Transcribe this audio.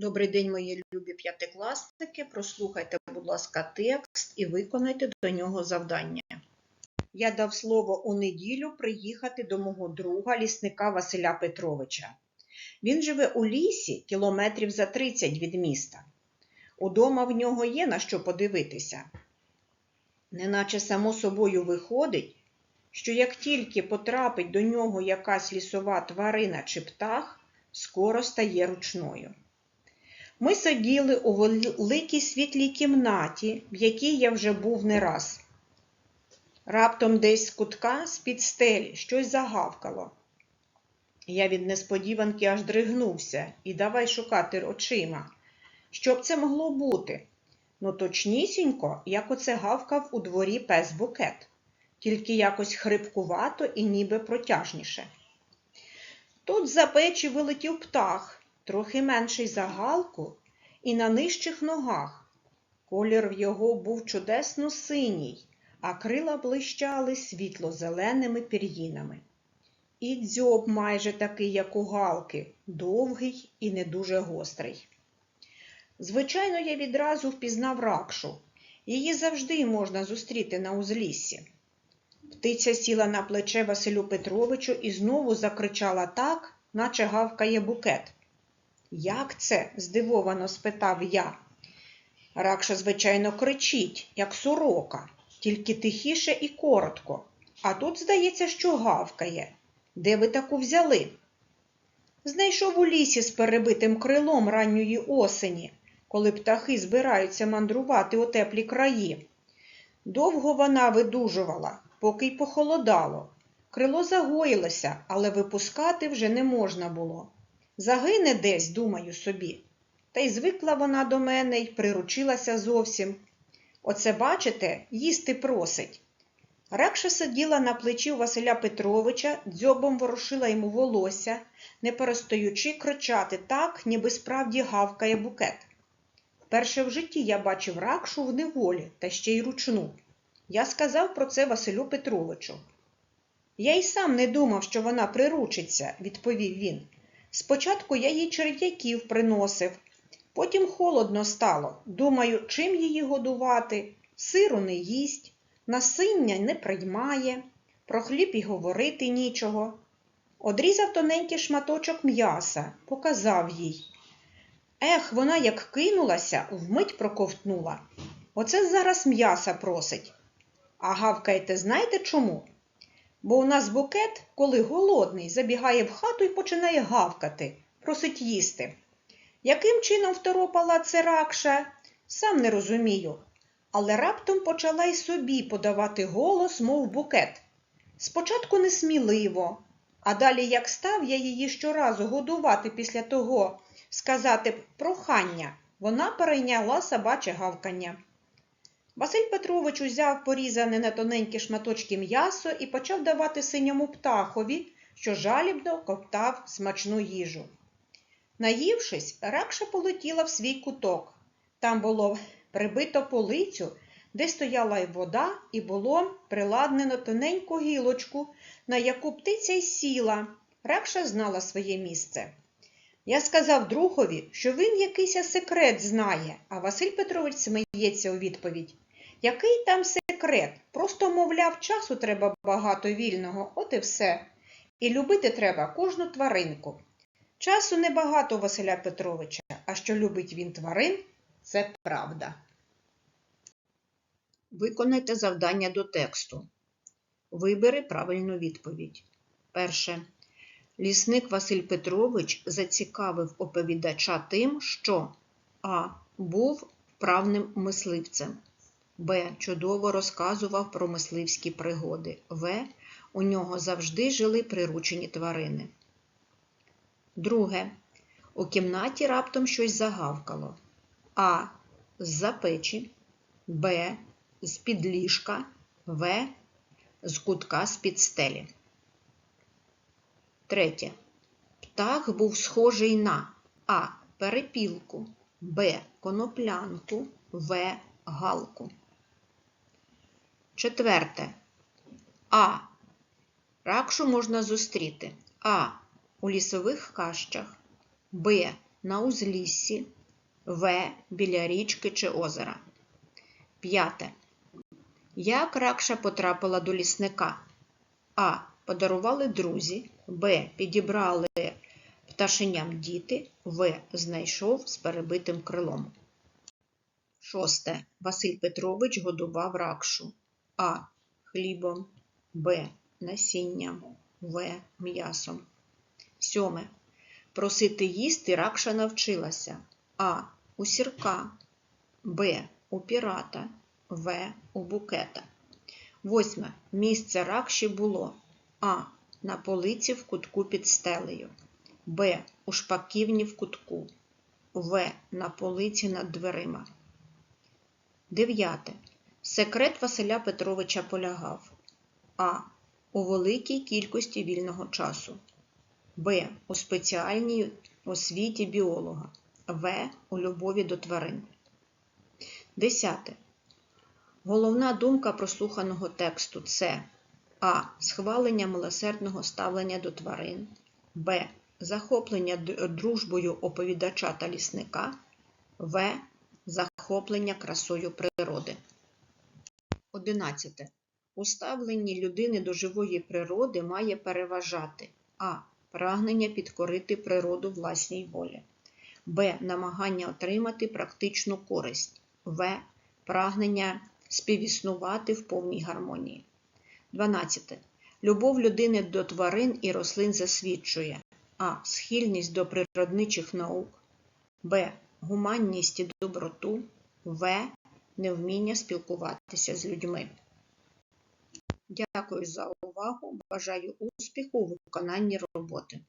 Добрий день, мої любі п'ятикласники. Прослухайте, будь ласка, текст і виконайте до нього завдання. Я дав слово у неділю приїхати до мого друга, лісника Василя Петровича. Він живе у лісі кілометрів за 30 від міста. Удома в нього є на що подивитися. Неначе само собою виходить, що як тільки потрапить до нього якась лісова тварина чи птах, скоро стає ручною. Ми сиділи у великій світлій кімнаті, в якій я вже був не раз. Раптом десь з кутка з-під стелі щось загавкало. Я від несподіванки аж дригнувся і давай шукати очима. Що б це могло бути? Ну, точнісінько, як оце гавкав у дворі пес букет, тільки якось хрипкувато і ніби протяжніше. Тут за печі вилетів птах, трохи менший за галку, і на нижчих ногах. Колір в його був чудесно синій, а крила блищали світло-зеленими пір'їнами. І дзьоб майже такий, як у галки, довгий і не дуже гострий. Звичайно, я відразу впізнав ракшу. Її завжди можна зустріти на узліссі. Птиця сіла на плече Василю Петровичу і знову закричала так, наче гавкає букет. Як це? здивовано спитав я. Ракша, звичайно, кричить, як сорока, тільки тихіше і коротко. А тут, здається, що гавкає. Де ви таку взяли? Знайшов у лісі з перебитим крилом ранньої осені, коли птахи збираються мандрувати у теплі краї. Довго вона видужувала, поки й похолодало. Крило загоїлося, але випускати вже не можна було. Загине десь, думаю собі. Та й звикла вона до мене й приручилася зовсім. Оце, бачите, їсти просить. Ракша сиділа на плечі Василя Петровича, дзьобом ворушила йому волосся, не перестаючи кричати так, ніби справді гавкає букет. Вперше в житті я бачив ракшу в неволі та ще й ручну. Я сказав про це Василю Петровичу. Я й сам не думав, що вона приручиться, відповів він. Спочатку я їй черв'яків приносив, потім холодно стало. Думаю, чим її годувати, сиру не їсть, насиння не приймає, про хліб і говорити нічого. Одрізав тоненький шматочок м'яса, показав їй. Ех, вона як кинулася, вмить проковтнула. Оце зараз м'яса просить. А гавкаєте, знаєте чому? Бо у нас букет, коли голодний, забігає в хату і починає гавкати, просить їсти. Яким чином второпала це ракша, сам не розумію, але раптом почала й собі подавати голос, мов букет. Спочатку несміливо, а далі, як став я її щоразу годувати після того, сказати прохання, вона перейняла собаче гавкання. Василь Петрович узяв порізане на тоненькі шматочки м'ясо і почав давати синьому птахові, що жалібно коптав смачну їжу. Наївшись, ракша полетіла в свій куток. Там було прибито полицю, де стояла й вода, і було приладнено тоненьку гілочку, на яку птиця й сіла. Ракша знала своє місце. Я сказав другові, що він якийсь секрет знає, а Василь Петрович сміється у відповідь. Який там секрет? Просто, мовляв, часу треба багато вільного, от і все. І любити треба кожну тваринку. Часу небагато Василя Петровича, а що любить він тварин, це правда. Виконайте завдання до тексту. Вибери правильну відповідь. Перше. Лісник Василь Петрович зацікавив оповідача тим, що А. Був вправним мисливцем. Б. Чудово розказував про мисливські пригоди. В. У нього завжди жили приручені тварини. Друге. У кімнаті раптом щось загавкало. А. З-за печі. Б. З-під ліжка. В. З кутка з-під стелі. Третє. Птах був схожий на А. Перепілку, Б. Коноплянку, В. Галку. Четверте. А. Ракшу можна зустріти А. У лісових кащах, Б. на узліссі, В. Біля річки чи озера. П'яте. Як ракша потрапила до лісника? А. Подарували друзі, Б. Підібрали пташеням діти, В. Знайшов з перебитим крилом. Шосте. Василь Петрович годував ракшу. А. Хлібом, Б. Насінням, В. М'ясом. Сьоме. Просити їсти ракша навчилася. А. У сірка, Б. У пірата, В. У букета. Восьме. Місце ракші було А. На полиці в кутку під стелею. Б. У шпаківні в кутку. В. На полиці над дверима. Дев'яте. Секрет Василя Петровича полягав А. У великій кількості вільного часу. Б. У спеціальній освіті біолога. В. У любові до тварин. Десяте. Головна думка прослуханого тексту це А. Схвалення милосердного ставлення до тварин. Б. Захоплення дружбою оповідача та лісника. В. Захоплення красою природи. 11. У ставленні людини до живої природи має переважати А. Прагнення підкорити природу власній волі. Б. Намагання отримати практичну користь. В. Прагнення співіснувати в повній гармонії. 12. Любов людини до тварин і рослин засвідчує А. Схильність до природничих наук. Б. Гуманність і доброту. В. Невміння спілкуватися з людьми. Дякую за увагу. Бажаю успіху у виконанні роботи.